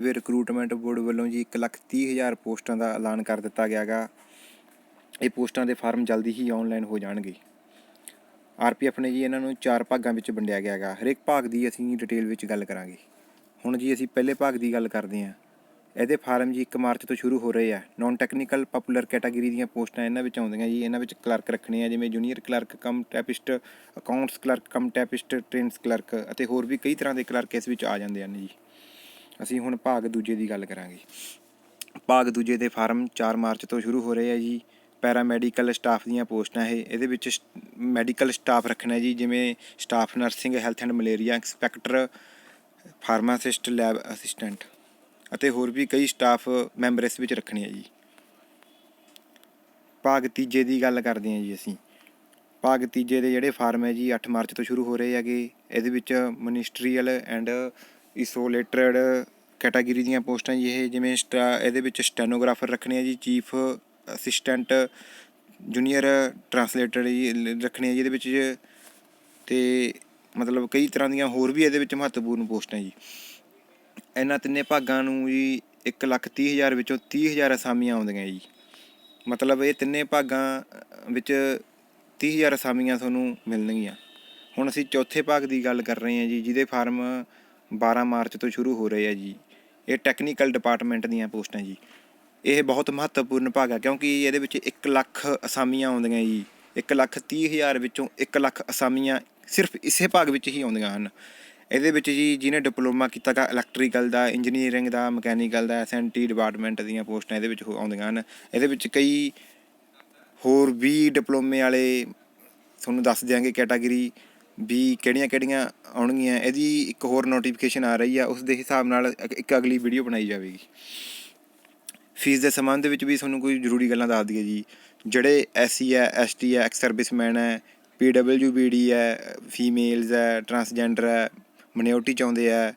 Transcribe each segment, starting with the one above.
ਵੀ recruitment board ਵੱਲੋਂ ਜੀ 130000 ਪੋਸਟਾਂ ਦਾ ਐਲਾਨ ਕਰ ਦਿੱਤਾ ਗਿਆ ਗਾ ਇਹ ਪੋਸਟਾਂ ਦੇ ਫਾਰਮ ਜਲਦੀ ਹੀ ਆਨਲਾਈਨ ਹੋ ਜਾਣਗੇ। ਆਰਪੀਐਫ ਨੇ ਜੀ ਇਹਨਾਂ ਨੂੰ ਚਾਰ ਭਾਗਾਂ ਵਿੱਚ ਵੰਡਿਆ ਗਿਆ ਗਾ ਹਰੇਕ ਭਾਗ ਦੀ ਅਸੀਂ ਡਿਟੇਲ ਵਿੱਚ ਗੱਲ ਕਰਾਂਗੇ। ਹੁਣ ਜੀ ਅਸੀਂ ਪਹਿਲੇ ਭਾਗ ਦੀ ਗੱਲ ਕਰਦੇ ਹਾਂ। ਇਹਦੇ ਫਾਰਮ ਜੀ 1 ਮਾਰਚ ਤੋਂ ਸ਼ੁਰੂ ਹੋ ਰਹੇ ਆ। ਨਾਨ ਟੈਕਨੀਕਲ ਪਪੂਲਰ ਕੈਟਾਗਰੀ ਦੀਆਂ ਪੋਸਟਾਂ ਇਹਨਾਂ ਵਿੱਚ ਆਉਂਦੀਆਂ ਜੀ। ਇਹਨਾਂ ਵਿੱਚ ਕਲਰਕ ਰੱਖਣੇ ਆ, ਜਿਵੇਂ junior clerk cum typist accounts clerk cum typist trains clerk ਅਤੇ ਹੋਰ ਵੀ ਕਈ ਤਰ੍ਹਾਂ ਦੇ ਕਲਰਕ ਇਸ ਵਿੱਚ ਆ ਜਾਂਦੇ ਹਨ ਜੀ। ਅਸੀਂ ਹੁਣ ਭਾਗ ਦੂਜੇ ਦੀ ਗੱਲ ਕਰਾਂਗੇ। ਭਾਗ ਦੂਜੇ ਦੇ ਫਾਰਮ 4 ਮਾਰਚ ਤੋਂ ਸ਼ੁਰੂ ਹੋ ਰਹੇ ਆ ਜੀ। ਪੈਰਾਮੈਡੀਕਲ ਸਟਾਫ ਦੀਆਂ ਪੋਸਟਾਂ ਇਹ, ਇਹਦੇ ਵਿੱਚ ਮੈਡੀਕਲ ਸਟਾਫ ਰੱਖਣਾ ਜੀ, ਜਿਵੇਂ staff nursing, health and malaria inspector, pharmacist, lab assistant ਅਤੇ ਹੋਰ ਵੀ ਕਈ ਸਟਾਫ ਮੈਂਬਰ ਇਸ ਵਿੱਚ ਰੱਖਣੇ ਆ ਜੀ। ਭਾਗ ਤੀਜੇ ਦੀ ਗੱਲ ਕਰਦੇ ਹਾਂ ਜੀ ਅਸੀਂ। ਭਾਗ ਤੀਜੇ ਦੇ ਜਿਹੜੇ ਫਾਰਮ ਹੈ ਜੀ 8 ਮਾਰਚ ਤੋਂ ਸ਼ੁਰੂ ਹੋ ਰਹੇ ਹੈਗੇ। ਇਹਦੇ ਵਿੱਚ ਮਨਿਸਟਰੀਅਲ ਐਂਡ ਇਸੋਲੇਟਡ ਕੈਟਾਗਰੀ ਦੀਆਂ ਪੋਸਟਾਂ ਜੀ ਇਹ, ਜਿਵੇਂ ਸਟਾ- ਇਹਦੇ ਵਿੱਚ ਸਟੈਨੋਗ੍ਰਾਫਰ ਰੱਖਣੇ ਆ ਜੀ ਚੀਫ ਅਸਿਸਟੈਂਟ ਜੂਨੀਅਰ ਟਰਾਂਸਲੇਟਰ ਜੀ ਰੱਖਣੇ ਆ ਜੀ ਇਹਦੇ ਵਿੱਚ ਤੇ ਮਤਲਬ ਕਈ ਤਰ੍ਹਾਂ ਦੀਆਂ ਹੋਰ ਵੀ ਇਹਦੇ ਵਿੱਚ ਮਹੱਤਵਪੂਰਨ ਪੋਸਟਾਂ ਜੀ। ਇਹਨਾਂ ਤਿੰਨੇ ਭਾਗਾਂ ਨੂੰ ਜੀ 1 ਲੱਖ ਤੀਹ ਹਜ਼ਾਰ ਵਿੱਚੋਂ ਤੀਹ ਹਜ਼ਾਰ ਅਸਾਮੀਆਂ ਆਉਂਦੀਆਂ ਜੀ। ਮਤਲਬ ਇਹ ਤਿੰਨੇ ਭਾਗਾਂ ਵਿੱਚ ਤੀਹ ਹਜ਼ਾਰ ਅਸਾਮੀਆਂ ਤੁਹਾਨੂੰ ਮਿਲਣਗੀਆਂ। ਹੁਣ ਅਸੀਂ ਚੌਥੇ ਭਾਗ ਦੀ ਗੱਲ ਕਰ ਰਹੇ ਹਾਂ ਜੀ, ਜਿਹਦੇ ਫਾਰਮ 12 ਮਾਰਚ ਤੋਂ ਸ਼ੁਰੂ ਹੋ ਰਹੇ ਆ ਜੀ। ਇਹ ਟੈਕਨੀਕਲ ਡਿਪਾਰਟਮੈਂਟ ਦੀਆਂ ਪੋਸਟਾਂ ਜੀ। ਇਹ ਬਹੁਤ ਮਹੱਤਵਪੂਰਨ ਭਾਗ ਹੈ ਕਿਉਂਕਿ ਇਹਦੇ ਵਿੱਚ 1 ਲੱਖ ਅਸਾਮੀਆਂ ਆਉਂਦੀਆਂ ਜੀ। 1 ਲੱਖ ਤੀਹ ਹਜ਼ਾਰ ਵਿੱਚੋਂ 1 ਲੱਖ ਅਸਾਮੀਆਂ ਸਿਰਫ ਇਸੇ ਭਾਗ ਵਿੱਚ ਹੀ ਆਉਂਦੀਆਂ ਹਨ। ਇਹਦੇ ਵਿੱਚ ਜੀ, ਜਿਹਨੇ ਡਿਪਲੋਮਾ ਕੀਤਾ ਗਾ ਇਲੈਕਟ੍ਰੀਕਲ ਦਾ ਇੰਜੀਨੀਅਰਿੰਗ ਦਾ ਮਕੈਨੀਕਲ ਦਾ ਐਸਐਨਟੀ ਡਿਪਾਰਟਮੈਂਟ ਦੀਆਂ ਪੋਸਟਾਂ ਇਹਦੇ ਵਿੱਚ ਹੋ- ਆਉਂਦੀਆਂ ਹਨ। ਇਹਦੇ ਵਿੱਚ ਕਈ ਹੋਰ ਵੀ ਡਿਪਲੋਮੇ ਵਾਲੇ ਤੁਹਾਨੂੰ ਦੱਸ ਦਿਆਂਗੇ ਕੈਟਾਗਰੀ ਵੀ ਕਿਹੜੀਆਂ ਕਿਹੜੀਆਂ ਆਉਣਗੀਆਂ, ਇਹਦੀ ਇੱਕ ਹੋਰ ਨੋਟੀਫਿਕੇਸ਼ਨ ਆ ਰਹੀ ਆ ਉਸ ਦੇ ਹਿਸਾਬ ਨਾਲ ਇੱਕ- ਅਗਲੀ ਵੀਡੀਓ ਬਣਾਈ ਜਾਵੇਗੀ। ਫੀਸ ਦੇ ਸੰਬੰਧ ਵਿੱਚ ਵੀ ਤੁਹਾਨੂੰ ਕੋਈ ਜ਼ਰੂਰੀ ਗੱਲਾਂ ਦੱਸ ਦਈਏ ਜੀ। ਜਿਹੜੇ ਐਸਸੀ ਹੈ ਐਸਟੀ ਹੈ ਐਕਸ ਸਰਵਿਸਮੈਨ ਹੈ ਪੀਡਬਲਯੂਬੀਡੀ ਹੈ ਫੀਮੇਲਸ ਹੈ ਟਰਾਂਸਜੈਂਡਰ ਹੈ ਮਿਨੋਰਟੀ ਚਾਹੁੰਦੇ ਆ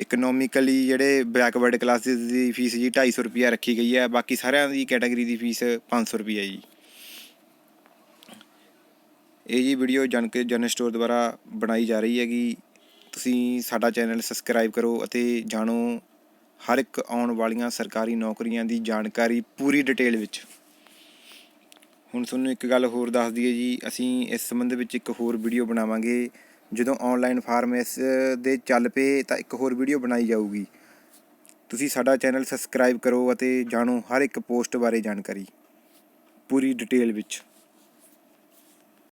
ਇਕਨੋਮਿਕਲੀ ਜਿਹੜੇ ਬੈਕਵਰਡ ਕਲਾਸਿਸ ਦੀ ਫੀਸ ਜੀ 250 ਰੁਪਿਆ ਰੱਖੀ ਗਈ ਹੈ ਬਾਕੀ ਸਾਰਿਆਂ ਦੀ ਕੈਟਾਗਰੀ ਦੀ ਫੀਸ 500 ਰੁਪਿਆ ਜੀ। ਇਹ ਜੀ ਵੀਡੀਓ ਜਨ ਕੇ ਜਨ ਸਟੋਰ ਦੁਆਰਾ ਬਣਾਈ ਜਾ ਰਹੀ ਹੈਗੀ। ਤੁਸੀਂ ਸਾਡਾ ਚੈਨਲ ਸਬਸਕ੍ਰਾਈਬ ਕਰੋ ਅਤੇ ਜਾਣੋ ਹਰ ਇੱਕ ਆਉਣ ਵਾਲੀਆਂ ਸਰਕਾਰੀ ਨੌਕਰੀਆਂ ਦੀ ਜਾਣਕਾਰੀ ਪੂਰੀ ਡਿਟੇਲ ਵਿੱਚ। ਹੁਣ ਤੁਹਾਨੂੰ ਇੱਕ ਗੱਲ ਹੋਰ ਦੱਸ ਦਈਏ ਜੀ, ਅਸੀਂ ਇਸ ਸੰਬੰਧ ਵਿੱਚ ਇੱਕ ਹੋਰ ਵੀਡੀਓ ਬਣਾਵਾਂਗੇ। ਜਦੋਂ ਆਨਲਾਈਨ ਫਾਰਮ ਇਸ ਦੇ ਚੱਲ ਪਏ ਤਾਂ ਇੱਕ ਹੋਰ ਵੀਡੀਓ ਬਣਾਈ ਜਾਊਗੀ। ਤੁਸੀਂ ਸਾਡਾ ਚੈਨਲ ਸਬਸਕ੍ਰਾਈਬ ਕਰੋ ਅਤੇ ਜਾਣੋ ਹਰ ਇੱਕ ਪੋਸਟ ਬਾਰੇ ਜਾਣਕਾਰੀ ਪੂਰੀ ਡਿਟੇਲ ਵਿੱਚ।